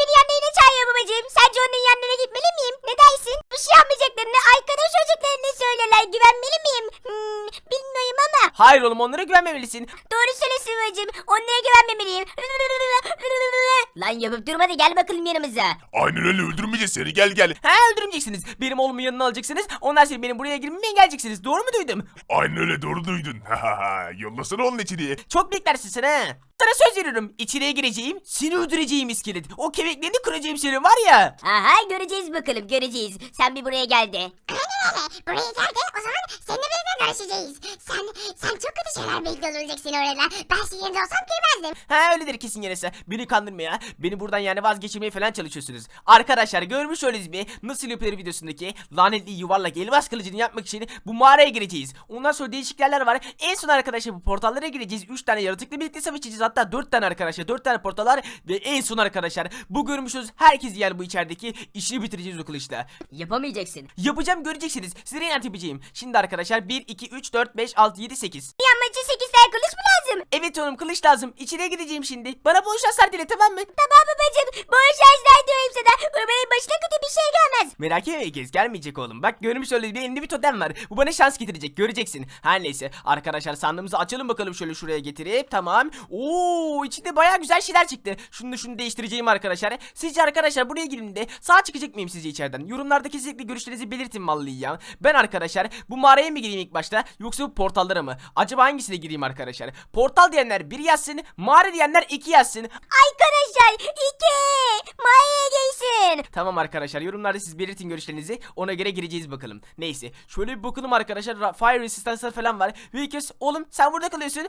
beni yanına yine çağırıyor babacığım. Sence onun yanına gitmeli miyim? Ne dersin? Bir şey yapmayacaklarını arkadaş olacaklarını söylerler. Güvenmeli miyim? Hmm, bilmiyorum ama. Hayır oğlum onlara güvenmemelisin. Doğru söylesin babacığım. Onlara güvenmemeliyim. Lan yapıp durma da gel bakalım yanımıza. Aynen öyle öldürmeyeceğiz seni gel gel. Ha öldürmeyeceksiniz. Benim oğlumun yanına alacaksınız. Ondan sonra benim buraya girmemi engelleyeceksiniz. Doğru mu duydum? Aynen öyle doğru duydun. Yollasana onun içeriye. Çok beklersin sen ha. Sana söz veriyorum. İçeriye gireceğim. Seni öldüreceğim iskelet. O kemiklerini kıracağım senin var ya. Aha göreceğiz bakalım göreceğiz. Sen bir buraya gel de. Buraya gel de o zaman seninle birlikte görüşeceğiz. Sen, sen çok kötü şeyler bekliyor olacaksın orada. Ben senin yerinde olsam girmezdim. Ha öyledir kesin yerese. Beni kandırmaya, beni buradan yani vazgeçirmeye falan çalışıyorsunuz. Arkadaşlar görmüş öyleyiniz mi? Nasıl yapılır videosundaki lanetli yuvarlak elmas kılıcını yapmak için bu mağaraya gireceğiz. Ondan sonra değişik yerler var. En son arkadaşlar bu portallara gireceğiz. 3 tane yaratıkla birlikte savaşacağız. Hatta 4 tane arkadaşlar. 4 tane portal var. Ve en son arkadaşlar bu görmüşsünüz herkes yer bu içerideki işini bitireceğiz o kılıçla. Yapamayacaksın. Yapacağım göreceksiniz. Size inat yapacağım. Şimdi arkadaşlar 1, 2, 3, 4, 5, 6, 7, 8. Yanmak için 8 tane kılıç mı lazım? Evet oğlum kılıç lazım. İçine gideceğim şimdi. Bana bol şanslar dile tamam mı? Tamam babacığım. Bu şarjlar diyorum sana. Umarım başına kötü bir şey gelmez. Merak etme Gez gelmeyecek oğlum. Bak görmüş öyle bir elinde bir totem var. Bu bana şans getirecek göreceksin. Her neyse arkadaşlar sandığımızı açalım bakalım şöyle şuraya getirip tamam. Oo içinde baya güzel şeyler çıktı. Şunu da şunu değiştireceğim arkadaşlar. Sizce arkadaşlar buraya girdiğimde sağ çıkacak mıyım sizce içeriden? Yorumlarda kesinlikle görüşlerinizi belirtin vallahi ya. Ben arkadaşlar bu mağaraya mı gireyim ilk başta yoksa bu portallara mı? Acaba hangisine gireyim arkadaşlar? Portal diyenler bir yazsın, mağara diyenler iki yazsın. Arkadaşlar iki. Maya gelsin. Tamam arkadaşlar yorumlarda siz belirtin görüşlerinizi ona göre gireceğiz bakalım. Neyse şöyle bir bakalım arkadaşlar Ra- fire resistance falan var. Vickers oğlum sen burada kalıyorsun.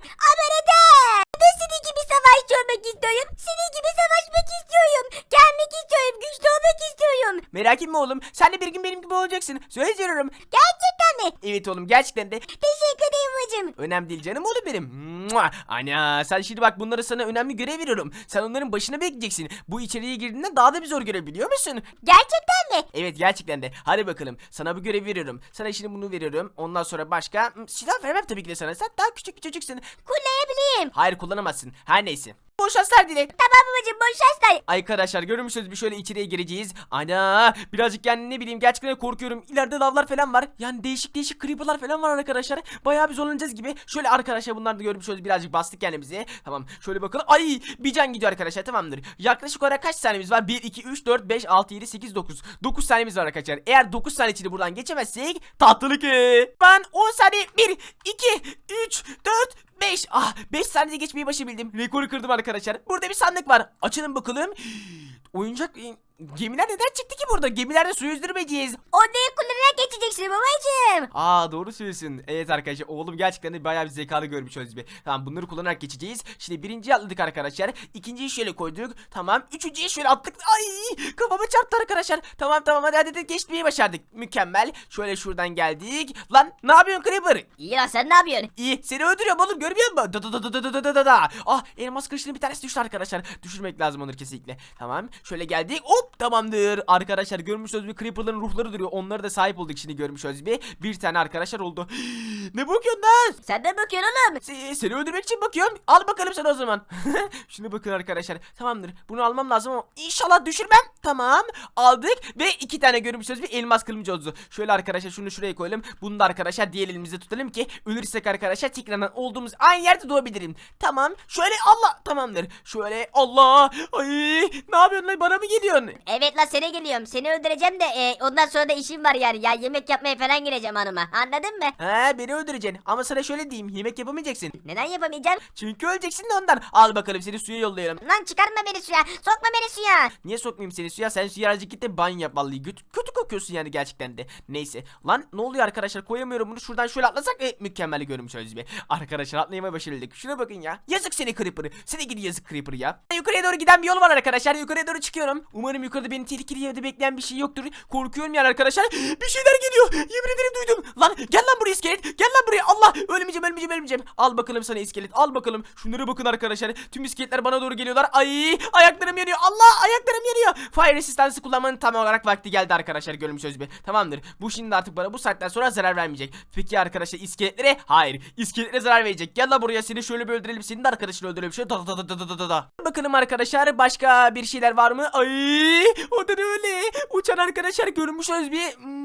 Ben senin gibi savaşçı olmak istiyorum. Senin gibi savaşmak istiyorum. Gelmek istiyorum. Güçlü olmak istiyorum. Merak etme oğlum sen de bir gün benim gibi olacaksın. Söz veriyorum. Gerçekten mi? Evet oğlum gerçekten de Teşekkür ederim bacım. önemli değil canım oğlum benim. Mua! Ana sen şimdi bak bunları sana önemli görev veriyorum. Sen onların başına bekleyeceksin. Bu içeriye girdiğinde daha da bir zor görev biliyor musun? Gerçekten mi? Evet gerçekten de. Hadi bakalım. Sana bu görevi veriyorum. Sana şimdi bunu veriyorum. Ondan sonra başka Hmm, silah vermem tabii ki de sana. Sen daha küçük bir çocuksun. Kullanabilirim. Hayır kullanamazsın. Her neyse. Bol şanslar dile. Tamam babacım boş şanslar. Arkadaşlar görmüşsünüz bir şöyle içeriye gireceğiz. Ana birazcık yani ne bileyim gerçekten korkuyorum. İleride lavlar falan var. Yani değişik değişik creeper'lar falan var arkadaşlar. Bayağı bir zorlanacağız gibi. Şöyle arkadaşlar bunlar da görmüşsünüz birazcık bastık kendimizi. Tamam şöyle bakalım. Ay bir can gidiyor arkadaşlar tamamdır. Yaklaşık olarak kaç saniyemiz var? 1, 2, 3, 4, 5, 6, 7, 8, 9. 9 saniyemiz var arkadaşlar. Eğer 9 saniye içinde buradan geçemezsek tatlılık. Ben 10 saniye 1, 2, 3, 4, 5. Ah 5 saniyede geçmeyi başarabildim. Rekoru kırdım arkadaşlar. Burada bir sandık var. Açalım bakalım. Oyuncak gemiler neden çıktı ki burada? Gemilerde su yüzdürmeyeceğiz. Odayı kullanarak geçeceksin babacım. Aa doğru söylüyorsun. Evet arkadaşlar oğlum gerçekten de bayağı bir zekalı görmüş bir. Tamam bunları kullanarak geçeceğiz. Şimdi birinciyi atladık arkadaşlar. İkinciyi şöyle koyduk. Tamam. Üçüncüyü şöyle attık. Ay kafama çarptı arkadaşlar. Tamam tamam hadi hadi, hadi geçmeyi başardık. Mükemmel. Şöyle şuradan geldik. Lan ne yapıyorsun Creeper? İyi lan sen ne yapıyorsun? İyi seni öldürüyorum oğlum görmüyor musun? Da da da da da da da da da. Ah elmas kılıçının bir tanesi düştü arkadaşlar. Düşürmek lazım onları kesinlikle. Tamam şöyle geldik hop tamamdır. Arkadaşlar görmüşsünüz bir creeperların ruhları duruyor. Onlara da sahip olduk şimdi görmüşsünüz bir. Bir tane arkadaşlar oldu. ne bakıyorsun lan? Sen de bakıyorsun oğlum. Se- seni öldürmek için bakıyorum. Al bakalım sen o zaman. Şunu bakın arkadaşlar. Tamamdır. Bunu almam lazım ama inşallah düşürmem. Tamam. Aldık ve iki tane görmüşsünüz bir elmas kılıcı oldu. Şöyle arkadaşlar şunu şuraya koyalım. Bunu da arkadaşlar diğer elimizde tutalım ki ölürsek arkadaşlar tekrardan olduğumuz aynı yerde doğabilirim. Tamam. Şöyle Allah tamamdır. Şöyle Allah. Ay ne yapıyorsun lan bana mı geliyorsun? Evet lan sene geliyorum. Seni öldüreceğim de e, ondan sonra da işim var yani. Ya yemek yapmaya falan gireceğim hanıma. Anladın mı? He beni öldüreceksin. Ama sana şöyle diyeyim. Yemek yapamayacaksın. Neden yapamayacağım? Çünkü öleceksin de ondan. Al bakalım seni suya yollayalım. Lan çıkarma beni suya. Sokma beni suya. Niye sokmayayım seni suya? Sen suya azıcık git de banyo yap vallahi. Kötü, kötü kokuyorsun yani gerçekten de. Neyse. Lan ne oluyor arkadaşlar? Koyamıyorum bunu. Şuradan şöyle atlasak e, mükemmel görmüş öyle bir. Arkadaşlar atlayamaya başarıldık. Şuna bakın ya. Yazık seni Creeper'ı. Seni gidi yazık Creeper ya. Yukarıya doğru giden bir yol var arkadaşlar. Yukarıya doğru çıkıyorum. Umarım yukarıda beni tehlikeli yerde bekleyen bir şey yoktur. Korkuyorum yani arkadaşlar. Bir şeyler geliyor. Yemin ederim duydum. Lan gel lan buraya iskelet. Gel lan buraya. Allah ölmeyeceğim ölmeyeceğim ölmeyeceğim. Al bakalım sana iskelet. Al bakalım. Şunlara bakın arkadaşlar. Tüm iskeletler bana doğru geliyorlar. Ay ayaklarım yanıyor. Allah ayaklarım yanıyor. Fire resistance'ı kullanmanın tam olarak vakti geldi arkadaşlar. Görmüş söz bir. Tamamdır. Bu şimdi artık bana bu saatten sonra zarar vermeyecek. Peki arkadaşlar iskeletlere? Hayır. İskeletlere zarar verecek. Gel lan buraya seni şöyle bir öldürelim. Senin de arkadaşını öldürelim. Şöyle da da da da da da da. Bakalım arkadaşlar başka bir şeyler var mı? Ay o da öyle. Uçan arkadaşlar görmüşsünüz bir hmm,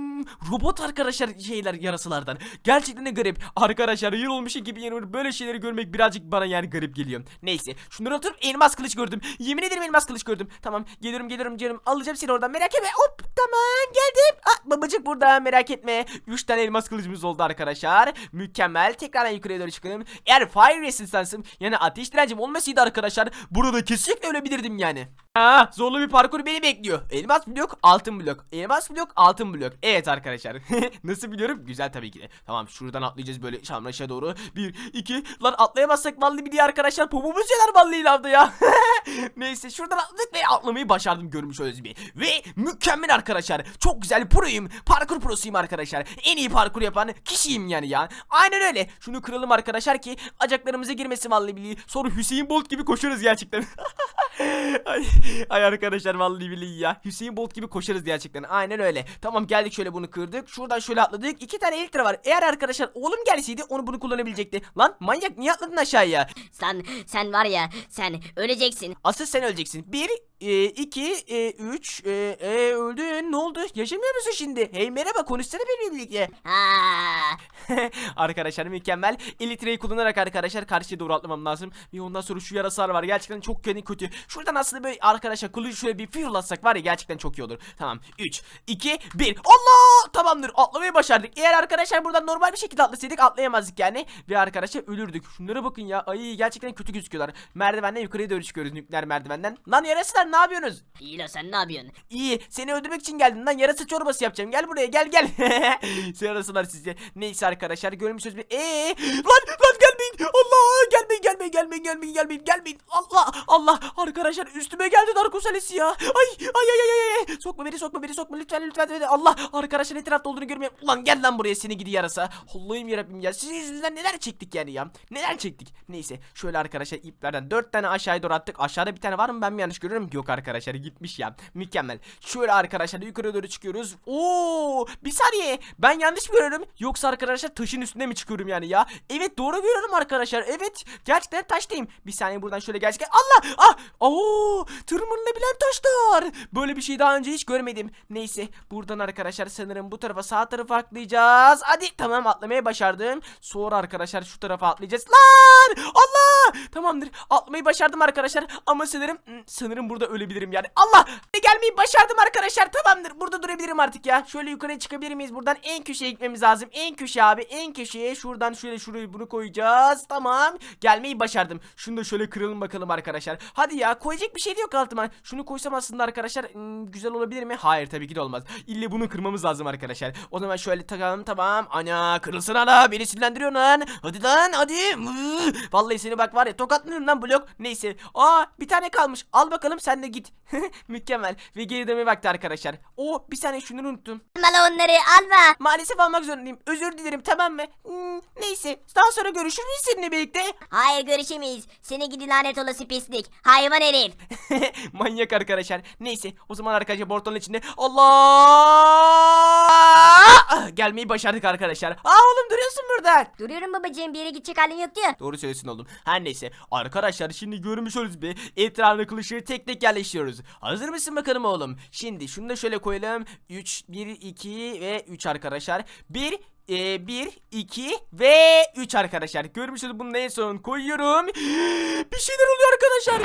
robot arkadaşlar şeyler yarasılardan. Gerçekten de garip. Arkadaşlar yıl gibi yeni böyle şeyleri görmek birazcık bana yani garip geliyor. Neyse şunları atıp elmas kılıç gördüm. Yemin ederim elmas kılıç gördüm. Tamam geliyorum geliyorum canım. Alacağım seni oradan merak etme. Hop tamam geldim. Ah, babacık burada merak etme. 3 tane elmas kılıcımız oldu arkadaşlar. Mükemmel. Tekrardan yukarıya doğru çıkalım. Eğer fire resistance'ım yani ateş direncim olmasaydı arkadaşlar burada kesinlikle ölebilirdim yani. Ha, zorlu bir parkur beni bekliyor. Elmas blok, altın blok. Elmas blok, altın blok. Evet arkadaşlar. Nasıl biliyorum? Güzel tabii ki de. Tamam şuradan atlayacağız böyle şamraşa doğru. Bir, iki. Lan atlayamazsak vallahi bir diye arkadaşlar. Popomuz yanar vallahi lavda ya. Neyse şuradan atladık ve atlamayı başardım görmüş olduğunuz gibi. Ve mükemmel arkadaşlar. Çok güzel proyum. Parkur prosuyum arkadaşlar. En iyi parkur yapan kişiyim yani ya. Aynen öyle. Şunu kıralım arkadaşlar ki acaklarımıza girmesin vallahi billahi. Sonra Hüseyin Bolt gibi koşarız gerçekten. ay, ay arkadaşlar vallahi billahi ya. Hüseyin Bolt gibi koşarız gerçekten. Aynen öyle. Tamam geldik şöyle bunu kırdık. Şuradan şöyle atladık. İki tane elitra var. Eğer arkadaşlar oğlum gelseydi onu bunu kullanabilecekti. Lan manyak niye atladın aşağıya? Sen sen var ya sen öleceksin. Asıl sen öleceksin. Bir, e, iki, e, üç, e, e, öldün. Ne oldu? Yaşamıyor musun şimdi? Hey merhaba konuşsana benimle birlikte. Ha. arkadaşlar mükemmel. Elitreyi kullanarak arkadaşlar karşıya doğru atlamam lazım. Ve ondan sonra şu yarasalar var. Gerçekten çok kötü kötü. Şuradan aslında böyle arkadaşlar kılıcı şöyle bir fırlatsak var ya gerçekten çok iyi olur. Tamam. 3, 2, 1. Allah! Tamamdır. Atlamayı başardık. Eğer arkadaşlar buradan normal bir şekilde atlasaydık atlayamazdık yani. Ve arkadaşlar ölürdük. Şunlara bakın ya. Ay gerçekten kötü gözüküyorlar. Merdivenden yukarıya doğru çıkıyoruz nükleer merdivenden. Lan yarasılar ne yapıyorsunuz? İyi la sen ne yapıyorsun? İyi seni öldürmek için geldim lan yarasa çorbası yapacağım gel buraya gel gel Yarasılar size Neyse arkadaşlar görmüşsünüz bir eee Lan lan gelmeyin Allah gelmeyin gelmeyin gelmeyin gelmeyin gelmeyin gelmeyin Allah Allah arkadaşlar üstüme geldi Darkus Alesi ya Ay ay ay ay ay Sokma beni sokma beni sokma lütfen lütfen lütfen Allah arkadaşlar etrafta olduğunu görmüyorum. Ulan gel lan buraya seni gidi yarasa. Allah'ım yarabbim ya. Sizin yüzünden neler çektik yani ya? Neler çektik? Neyse şöyle arkadaşlar iplerden dört tane aşağıya doğru attık. Aşağıda bir tane var mı? Ben mi yanlış görüyorum? Yok arkadaşlar gitmiş ya. Mükemmel. Şöyle arkadaşlar yukarı doğru çıkıyoruz. Oo bir saniye. Ben yanlış görüyorum? Yoksa arkadaşlar taşın üstünde mi çıkıyorum yani ya? Evet doğru görüyorum arkadaşlar. Evet gerçekten taştayım. Bir saniye buradan şöyle gerçekten Allah! Ah! Oo tırmanılabilen taşlar. Böyle bir şey daha önce hiç görmedim. Neyse buradan arkadaşlar sanırım bu tarafa sağ tarafa atlayacağız. Hadi tamam atlamayı başardım Sonra arkadaşlar şu tarafa atlayacağız. Lan! Allah! Tamamdır atlamayı başardım arkadaşlar. Ama sanırım sanırım burada ölebilirim yani. Allah! Gelmeyi başardım arkadaşlar. Tamamdır burada durabilirim artık ya. Şöyle yukarıya çıkabilir miyiz? Buradan en köşeye gitmemiz lazım. En köşe abi en köşeye. Şuradan şöyle şurayı bunu koyacağız. Tamam gelmeyi başardım. Şunu da şöyle kıralım bakalım arkadaşlar. Hadi ya koyacak bir şey de yok altıma. Şunu koysam aslında arkadaşlar hmm, güzel olabilir mi? Hayır tabii ki de olmaz. İlle bunu kırmamız lazım arkadaşlar. O zaman şöyle takalım tamam. Ana kırılsın ana beni sinirlendiriyor lan. Hadi lan hadi. Vallahi seni bak var ya tokatlarım lan blok. Neyse. Aa bir tane kalmış. Al bakalım sen de git. Mükemmel. Ve geri dönme vakti arkadaşlar. O bir saniye şunları unuttum. Bana onları alma. Maalesef almak zorundayım. Özür dilerim tamam mı? Hmm, Neyse. Daha sonra görüşürüz seninle birlikte. Hayır görüşemeyiz. Seni gidi lanet olası pislik. Hayvan herif. Manyak arkadaşlar. Neyse o zaman arkadaşlar portalın içinde Allah Ah, gelmeyi başardık arkadaşlar. Aa oğlum duruyorsun burada. Duruyorum babacığım bir yere gidecek halin yok diyor. Doğru söylüyorsun oğlum. Her neyse arkadaşlar şimdi görmüş oluruz bir etrafına kılıçları tek tek yerleştiriyoruz. Hazır mısın bakalım oğlum? Şimdi şunu da şöyle koyalım. 3 1 2 ve 3 arkadaşlar. 1 e, 1, 2 ve 3 arkadaşlar. Görmüş olduğunuz bunun en son koyuyorum. Bir şeyler oluyor arkadaşlar.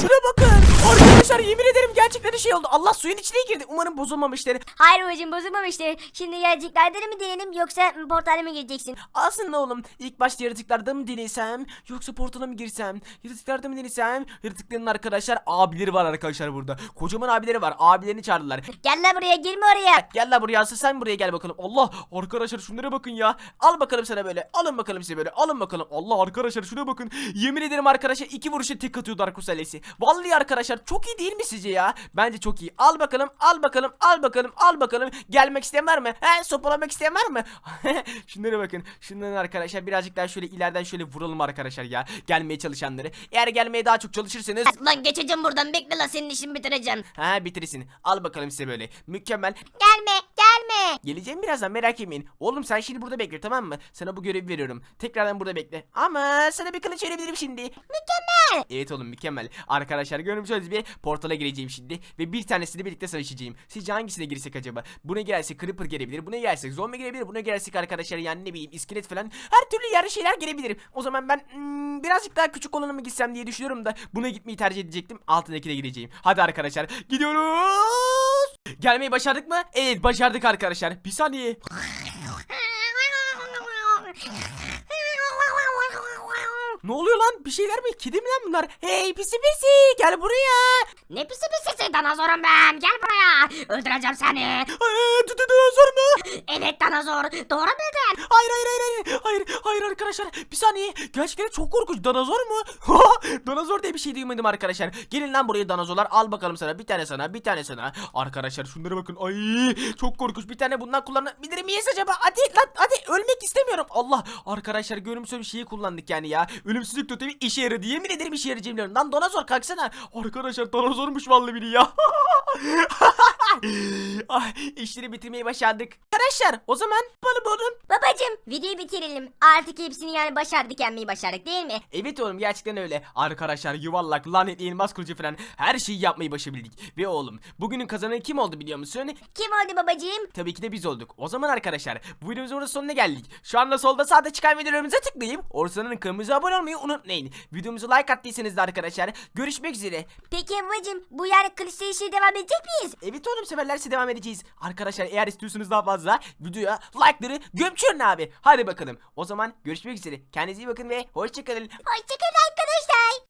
Şuna bakın. Arkadaşlar yemin ederim gerçekten şey oldu. Allah suyun içine girdi. Umarım bozulmamıştır. Hayır babacım bozulmamıştır. Şimdi yaratıklardan mı deneyelim yoksa portale mi gireceksin? Aslında oğlum ilk başta yaratıklarda mı denesem yoksa portala mı girsem? Yaratıklarda mı denesem? Yaratıkların arkadaşlar abileri var arkadaşlar burada. Kocaman abileri var. Abilerini çağırdılar. Gel lan buraya girme oraya. Gel la buraya asıl sen buraya gel bakalım. Allah arkadaşlar şunlara bakın ya. Al bakalım sana böyle. Alın bakalım size böyle. Alın bakalım. Allah arkadaşlar şuna bakın. Yemin ederim arkadaşlar iki vuruşa tek atıyor Darkus ailesi. Vallahi arkadaşlar çok iyi değil mi sizce ya? Bence çok iyi. Al bakalım. Al bakalım. Al bakalım. Al bakalım. Gelmek isteyen var mı? He sopalamak isteyen var mı? Şunlara bakın. Şunların arkadaşlar birazcık daha şöyle ileriden şöyle vuralım arkadaşlar ya. Gelmeye çalışanları. Eğer gelmeye daha çok çalışırsanız Lan geçeceğim buradan bekle la senin işini bitireceğim. ha bitirsin. Al bakalım size böyle. Mükemmel. Gelme gelme. Geleceğim birazdan merak etmeyin. Oğlum sen şimdi burada bekle tamam mı? Sana bu görevi veriyorum. Tekrardan burada bekle. Ama sana bir kılıç verebilirim şimdi. Mükemmel. Evet oğlum mükemmel. Arkadaşlar görmüş olduğunuz bir portala gireceğim şimdi. Ve bir tanesini birlikte savaşacağım. Sizce hangisine girsek acaba? Buna girersek Creeper gelebilir. Buna girersek zombi gelebilir. Buna girersek arkadaşlar yani ne bileyim iskelet falan. Her türlü yarı şeyler gelebilir. O zaman ben hmm, birazcık daha küçük olana mı gitsem diye düşünüyorum da buna gitmeyi tercih edecektim. Altındakine gireceğim. Hadi arkadaşlar gidiyoruz. Gelmeyi başardık mı? Evet başardık arkadaşlar. Bir saniye. Ne oluyor lan? Bir şeyler mi? Kedi mi lan bunlar? Hey pisi pisi gel buraya. Ne pisi pisi danazorum ben. Gel buraya. Öldüreceğim seni. Ay, tut- tut- Zor mu? Evet danazor. Doğru bildin. Hayır hayır hayır hayır. Hayır hayır arkadaşlar. Bir saniye. Gerçekten çok korkunç. Danazor mu? danazor diye bir şey duymadım arkadaşlar. Gelin lan buraya danazorlar. Al bakalım sana. Bir tane sana. Bir tane sana. Arkadaşlar şunlara bakın. Ay çok korkunç. Bir tane bundan kullanabilir miyiz acaba? Hadi lan hadi. Ölmek istemiyorum. Allah. Arkadaşlar görümsüz bir şeyi kullandık yani ya. Ölümsüzlük totemi işe yaradı. Yemin ederim işe yarayacağım. Lan danazor kalksana. Arkadaşlar danazormuş vallahi biri ya. Ay işleri bitirmeyi başardık. Arkadaşlar o zaman balık olun. Babacım videoyu bitirelim. Artık hepsini yani başardık yenmeyi başardık değil mi? Evet oğlum gerçekten öyle. Arkadaşlar yuvarlak, lanetli elmas kılıcı falan her şeyi yapmayı başarabildik. Ve oğlum bugünün kazananı kim oldu biliyor musun? Kim oldu babacığım? Tabii ki de biz olduk. O zaman arkadaşlar bu videomuzun burada sonuna geldik. Şu anda solda sağda çıkan videolarımıza tıklayıp orsanın kırmızı abone olmayı unutmayın. Videomuzu like attıysanız da arkadaşlar görüşmek üzere. Peki babacığım bu yani klişe işe devam edecek miyiz? Evet oğlum severlerse devam edeceğiz. Arkadaşlar eğer istiyorsanız daha fazla videoya like'ları gömçürün abi. Hadi bakalım. O zaman görüşmek üzere. Kendinize iyi bakın ve hoşçakalın. Hoşçakalın arkadaşlar.